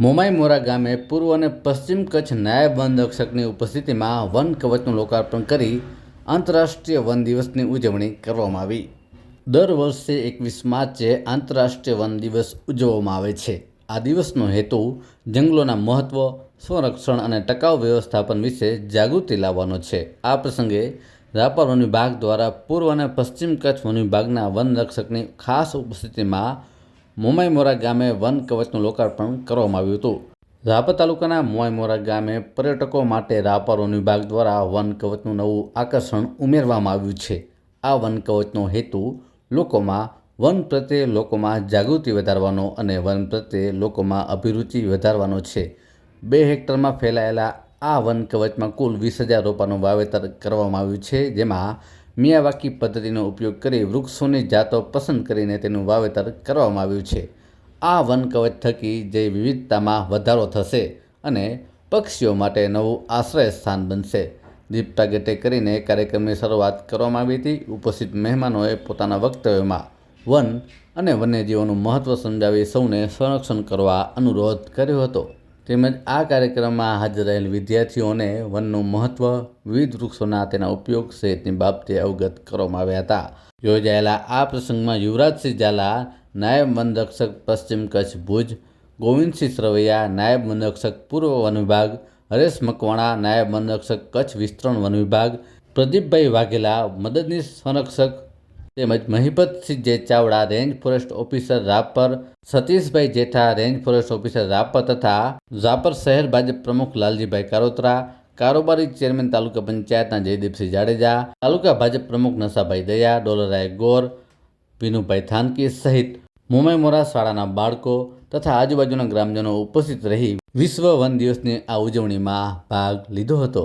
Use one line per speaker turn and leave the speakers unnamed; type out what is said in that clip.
મોમાઈ મોરા ગામે પૂર્વ અને પશ્ચિમ કચ્છ નાયબ વન રક્ષકની ઉપસ્થિતિમાં વન કવચનું લોકાર્પણ કરી આંતરરાષ્ટ્રીય વન દિવસની ઉજવણી કરવામાં આવી. દર વર્ષે એકવીસ માર્ચે આંતરરાષ્ટ્રીય વન દિવસ ઉજવવામાં આવે છે. આ દિવસનો હેતુ જંગલોના મહત્ત્વ સંરક્ષણ અને ટકાઉ વ્યવસ્થાપન વિશે જાગૃતિ લાવવાનો છે. આ પ્રસંગે રાપર વન વિભાગ દ્વારા પૂર્વ અને પશ્ચિમ કચ્છ વન વિભાગના વન રક્ષકની ખાસ ઉપસ્થિતિમાં મોમાઈ મોરા ગામે વન કવચનું લોકાર્પણ કરવામાં આવ્યું હતું. રાપર તાલુકાના મોમાઈમોરા ગામે પર્યટકો માટે રાપર વિભાગ દ્વારા વન કવચનું નવું આકર્ષણ ઉમેરવામાં આવ્યું છે. આ વન કવચનો હેતુ લોકોમાં વન પ્રત્યે લોકોમાં જાગૃતિ વધારવાનો અને વન પ્રત્યે લોકોમાં અભિરુચિ વધારવાનો છે. બે હેક્ટરમાં ફેલાયેલા આ વન કવચમાં કુલ વીસ હજાર રોપાનું વાવેતર કરવામાં આવ્યું છે, જેમાં મિયાવાકી પદ્ધતિનો ઉપયોગ કરી વૃક્ષોની જાતો પસંદ કરીને તેનું વાવેતર કરવામાં આવ્યું છે. આ વન કવચ થકી જૈવ વિવિધતામાં વધારો થશે અને પક્ષીઓ માટે નવું આશ્રય સ્થાન બનશે. દીપ પ્રાગટ્ય કરીને કાર્યક્રમની શરૂઆત કરવામાં આવી હતી. ઉપસ્થિત મહેમાનોએ પોતાના વક્તવ્યમાં વન અને વન્યજીવોનું મહત્ત્વ સમજાવી સૌને સંરક્ષણ કરવા અનુરોધ કર્યો હતો. તેમજ આ કાર્યક્રમમાં હાજર રહેલ વિદ્યાર્થીઓને વનનું મહત્ત્વ વિવિધ વૃક્ષોના તેના ઉપયોગ સહિતની બાબતે અવગત કરવામાં આવ્યા હતા. યોજાયેલા આ પ્રસંગમાં યુવરાજસિંહ ઝાલા, નાયબ વનરક્ષક પશ્ચિમ કચ્છ ભુજ, ગોવિંદસિંહ સરવૈયા નાયબ વનરક્ષક પૂર્વ વન વિભાગ, હરેશ મકવાણા, નાયબ વનરક્ષક કચ્છ વિસ્તરણ વન વિભાગ, પ્રદીપભાઈ વાઘેલા, મદદનીશ સંરક્ષક તેમજ Mahipatsinh J Chavda range forest officer Rapar, Satishbhai Jetha range forest officer Rapar તથા રાપર શહેર ભાજપ પ્રમુખ લાલજીભાઈ કારોત્રા, કારોબારી ચેરમેન તાલુકા પંચાયતના જયદીપસિંહ જાડેજા, તાલુકા ભાજપ પ્રમુખ નસાભાઈ દયા, ડોલરાય ગોર, વિનુભાઈ થાનકી સહિત મુંબઈ મોરા શાળાના બાળકો તથા આજુબાજુના ગ્રામજનો ઉપસ્થિત રહી વિશ્વ વન દિવસની આ ઉજવણીમાં ભાગ લીધો હતો.